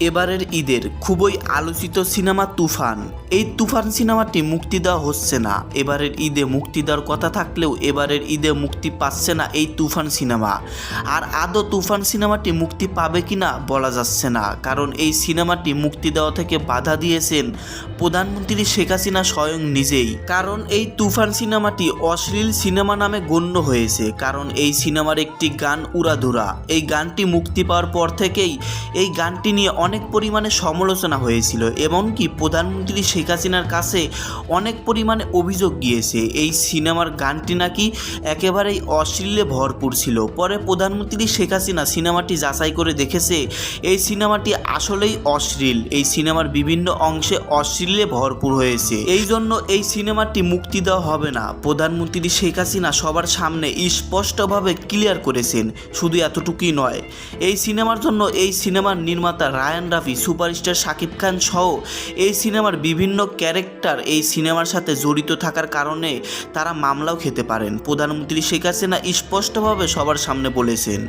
এবারের ঈদের খুবই আলোচিত সিনেমা তুফান। এই তুফান সিনেমাটি মুক্তি দেওয়া হচ্ছে না। এবারের ঈদে মুক্তি দেওয়ার কথা থাকলেও এবারের ঈদে মুক্তি পাচ্ছে না এই তুফান সিনেমা। আর আদৌ তুফান সিনেমাটি মুক্তি পাবে কি না বলা যাচ্ছে না। কারণ এই সিনেমাটি মুক্তি দেওয়া থেকে বাধা দিয়েছেন প্রধানমন্ত্রী শেখ হাসিনা স্বয়ং নিজেই। কারণ এই তুফান সিনেমাটি অশ্লীল সিনেমা নামে গণ্য হয়েছে। কারণ এই সিনেমার একটি গান উড়াধুরা। এই গানটি মুক্তি পাওয়ার পর থেকেই এই গানটি নিয়ে অনেক পরিমাণে সমালোচনা হয়েছিল এমনকি প্রধানমন্ত্রী শেখ হাসিনার কাছে অনেক পরিমাণে অভিযোগ গিয়েছে। এই সিনেমার গানটি নাকি একেবারেই অশ্লীলে ভরপুর ছিল। পরে প্রধানমন্ত্রী শেখ হাসিনা সিনেমাটি যাচাই করে দেখেছে, এই সিনেমাটি আসলেই অশ্লীল। এই সিনেমার বিভিন্ন অংশে অশ্লীলে ভরপুর হয়েছে। এই জন্য এই সিনেমাটি মুক্তি দেওয়া হবে না। প্রধানমন্ত্রী শেখ হাসিনা সবার সামনে স্পষ্টভাবে ক্লিয়ার করেছেন, শুধু এতটুকুই নয়। এই সিনেমার জন্য এই সিনেমার নির্মাতা রায়ান রাফি, সুপারস্টার শাকিব খান সহ এই সিনেমার বিভিন্ন ক্যারেক্টার এই সিনেমার সাথে জড়িত থাকার কারণে তারা মামলাও খেতে পারেন। প্রধানমন্ত্রী শেখ হাসিনা স্পষ্টভাবে সবার সামনে বলেছেন।